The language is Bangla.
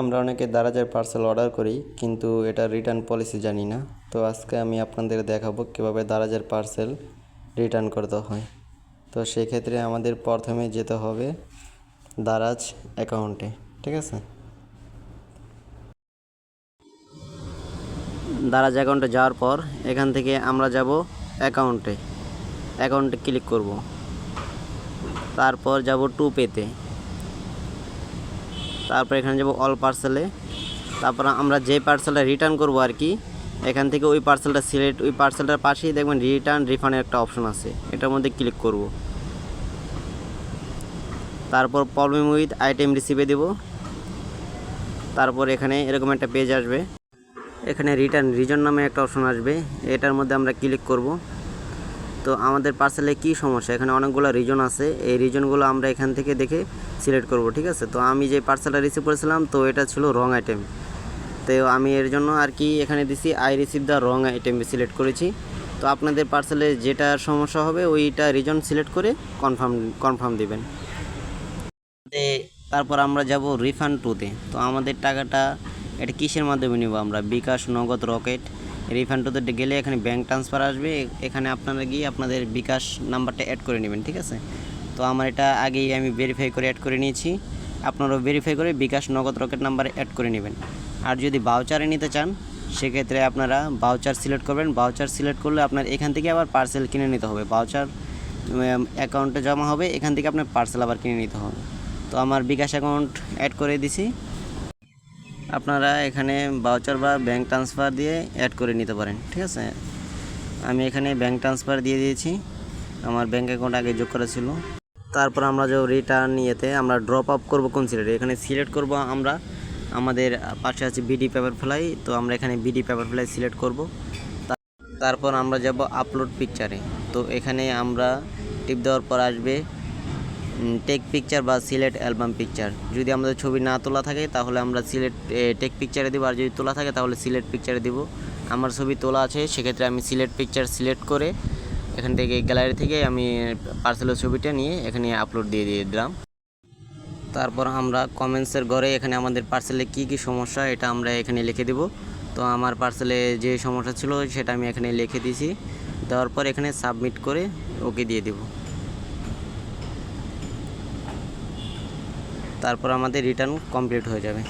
আমরা অনেকে দারাজের পার্সেল অর্ডার করি, কিন্তু এটা রিটার্ন পলিসি জানি না। তো আজকে আমি আপনাদের দেখাবো কীভাবে দারাজের পার্সেল রিটার্ন করতে হয়। তো সেক্ষেত্রে আমাদের প্রথমে যেতে হবে দারাজ অ্যাকাউন্টে ঠিক আছে? দারাজ অ্যাকাউন্টে যাওয়ার পর এখান থেকে আমরা যাব অ্যাকাউন্টে অ্যাকাউন্টে ক্লিক করব। তারপর যাব টু পেতে তারপর এখানে যাব অল পার্সেলে তারপর আমরা যে পার্সেলটা রিটার্ন করব আর কি, এখান থেকে ওই পার্সেলটা সিলেক্ট ওই পার্সেলটার পাশেই দেখবেন রিটার্ন রিফান্ডের একটা অপশন আছে। এটার মধ্যে ক্লিক করব। তারপর প্রবলেম উইথ আইটেম রিসিভে দেব। তারপর এখানে এরকম একটা পেজ আসবে। এখানে রিটার্ন রিজন নামে একটা অপশন আসবে। এটার মধ্যে আমরা ক্লিক করব। তো আমাদের পার্সেলে কি সমস্যা? এখানে অনেকগুলো রিজন আছে। এই রিজনগুলো আমরা এখান থেকে দেখে সিলেক্ট করব, ঠিক আছে? তো আমি যে পার্সেলটা রিসিভ করেছিলাম, তো এটা ছিল রং আইটেম তো আমি এর জন্য আর কি এখানে দিছি I receive the wrong item select করেছি। তো আপনাদের পার্সেলে যেটা সমস্যা হবে, ওইটা রিজন সিলেক্ট করে কনফার্ম কনফার্ম দিবেন। তারপর আমরা যাব রিফান্ড টুতে তো আমাদের টাকাটা এটা কিসের মাধ্যমে নিব আমরা? বিকাশ নগদ রকেট। রিফান্ড টুতে গেলে এখানে ব্যাঙ্ক ট্রান্সফার আসবে, এখানে আপনারা গিয়ে আপনাদের বিকাশ নাম্বারটা অ্যাড করে নেবেন, ঠিক আছে? তো আমার এটা আগেই আমি ভেরিফাই করে অ্যাড করে নিয়েছি। আপনারাও ভেরিফাই করে বিকাশ নগদ রকেট নাম্বার অ্যাড করে নেবেন। আর যদি বাউচারে নিতে চান, সেক্ষেত্রে আপনারা বাউচার সিলেক্ট করবেন। বাউচার সিলেক্ট করলে আপনার এখান থেকে আবার পার্সেল কিনে নিতে হবে। বাউচার অ্যাকাউন্টে জমা হবে, এখান থেকে আপনার পার্সেল আবার কিনে নিতে হবে। তো আমার বিকাশ অ্যাকাউন্ট অ্যাড করে দিছি। আপনারা এখানে বাউচার বা ব্যাঙ্ক ট্রান্সফার দিয়ে অ্যাড করে নিতে পারেন, ঠিক আছে? আমি এখানে ব্যাঙ্ক ট্রান্সফার দিয়ে দিয়েছি। আমার ব্যাঙ্ক অ্যাকাউন্ট আগে যোগ করা ছিল। তারপর আমরা যে রিটার্ন ইয়েতে আমরা ড্রপ আপ করব কোন সিলেক্ট এখানে সিলেক্ট করব আমরা। আমাদের পাশে আছে বিডি পেপার ফ্লাই তো আমরা এখানে বিডি পেপার ফ্লাই সিলেক্ট করব। তারপর আমরা যাব আপলোড পিকচারে তো এখানে আমরা টিপ দেওয়ার পর আসবে টেক পিকচার বা সিলেট অ্যালবাম পিকচার যদি আমাদের ছবি না তোলা থাকে, তাহলে আমরা সিলেট টেক পিকচারে দেবো, আর যদি তোলা থাকে, তাহলে সিলেট পিকচারে দেবো। আমার ছবি তোলা আছে, সেক্ষেত্রে আমি সিলেট পিকচার সিলেক্ট করে এখান থেকে গ্যালারি থেকে আমি পার্সেলের ছবিটা নিয়ে এখানে আপলোড দিয়ে দিয়ে দিলাম। তারপর আমরা কমেন্টসের ঘরে এখানে আমাদের পার্সেলে কি কি সমস্যা, এটা আমরা এখানে লিখে দেব। তো আমার পার্সেলে যে সমস্যা ছিল, সেটা আমি এখানে লিখে দিয়েছি দেওয়ার পর এখানে সাবমিট করে ওকে দিয়ে দেব। তারপর আমাদের রিটার্ন কমপ্লিট হয়ে যাবে।